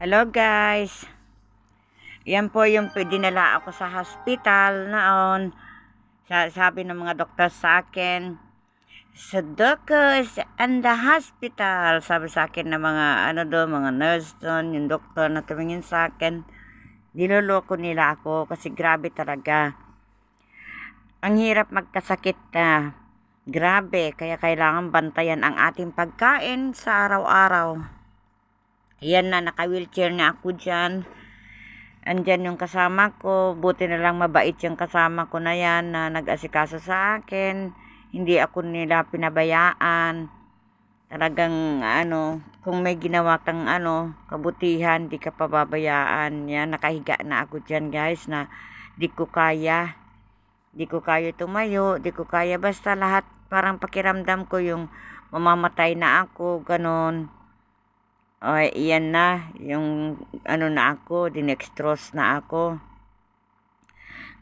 Hello guys. Yan po yung dinala ako sa hospital noon. Sa, sabi ng mga doktor sa akin, Sudokus and the hospital. Sabi sa akin ng mga ano do, mga nurse doon, yung doktor na tumingin sa akin. Niloloko nila ako kasi grabe talaga. Ang hirap magkasakit na. Grabe, kaya kailangan bantayan ang ating pagkain sa araw-araw. Yan na, naka-wheelchair na ako dyan. Andyan yung kasama ko. Buti na lang mabait yung kasama ko na yan na nag-asikaso sa akin. Hindi ako nila pinabayaan. Talagang ano, kung may ginawa kang ano, kabutihan, di ka pababayaan. Yan, nakahiga na ako dyan guys na di ko kaya. Di ko kaya tumayo, di ko kaya basta lahat parang pakiramdam ko yung mamamatay na ako, ganon. Ay, iyan na, yung ano na ako, dinextrose na ako.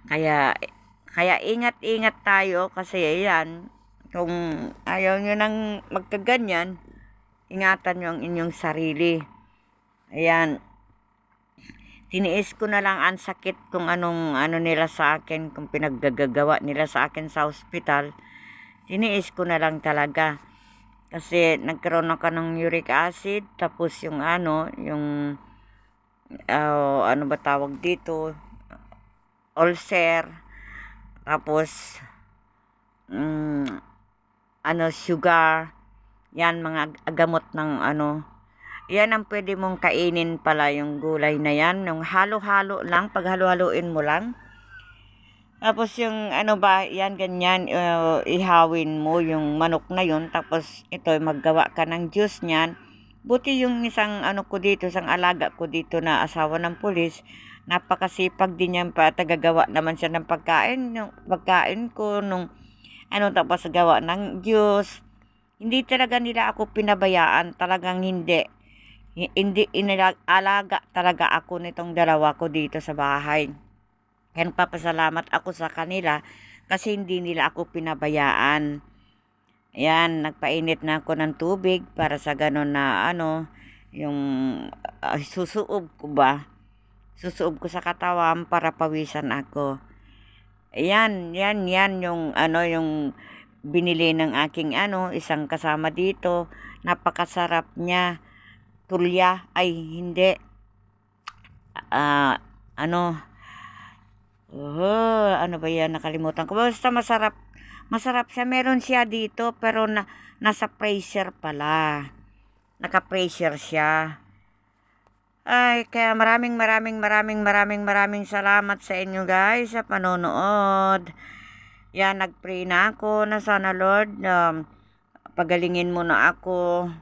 Kaya, kaya ingat-ingat tayo kasi ayan, kung ayaw nyo nang magkaganyan, ingatan nyo ang inyong sarili. Ayan, tiniis ko na lang ang sakit kung anong ano nila sa akin, kung pinaggagawa nila sa akin sa hospital. Tiniis ko na lang talaga. Kasi nagkaroon ako ng uric acid, tapos yung ano, yung ah, ano ba tawag dito, ulcer, tapos mm, ano, sugar, yan mga gamot ng ano, yan ang pwede mong kainin pala yung gulay na yan, yung halo-halo lang, pag halo-haloin mo lang. Tapos yung ano ba, yan ganyan, uh, ihawin mo yung manok na yun, tapos ito maggawa ka ng juice niyan. Buti yung isang ano ko dito, isang alaga ko dito na asawa ng pulis, napakasipag din yan pa, tagagawa naman siya ng pagkain, yung pagkain ko nung ano tapos gawa ng juice. Hindi talaga nila ako pinabayaan, talagang hindi. Hi- Hindi inalaga talaga ako nitong dalawa ko dito sa bahay. Kaya nagpapasalamat ako sa kanila kasi hindi nila ako pinabayaan. Ayan, nagpainit na ako ng tubig para sa ganun na ano, yung ah, susuob ko ba? Susuob ko sa katawan para pawisan ako. Ayan, yan, yan yung ano, yung binili ng aking ano, isang kasama dito. Napakasarap niya. Tulya, ay hindi. Ah, ano, Oh, ano ba yan? Nakalimutan ko. Basta masarap. Masarap siya. Meron siya dito pero na, nasa pressure pala. Naka-pressure siya. Ay, kaya maraming maraming maraming maraming maraming salamat sa inyo guys sa panonood. Yan, nag-pray na ako na sana Lord, um, pagalingin mo na ako.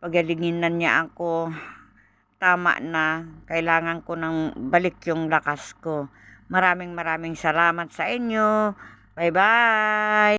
Pagalingin na niya ako. Tama na. Kailangan ko ng balik yung lakas ko. Maraming maraming salamat sa inyo. Bye-bye!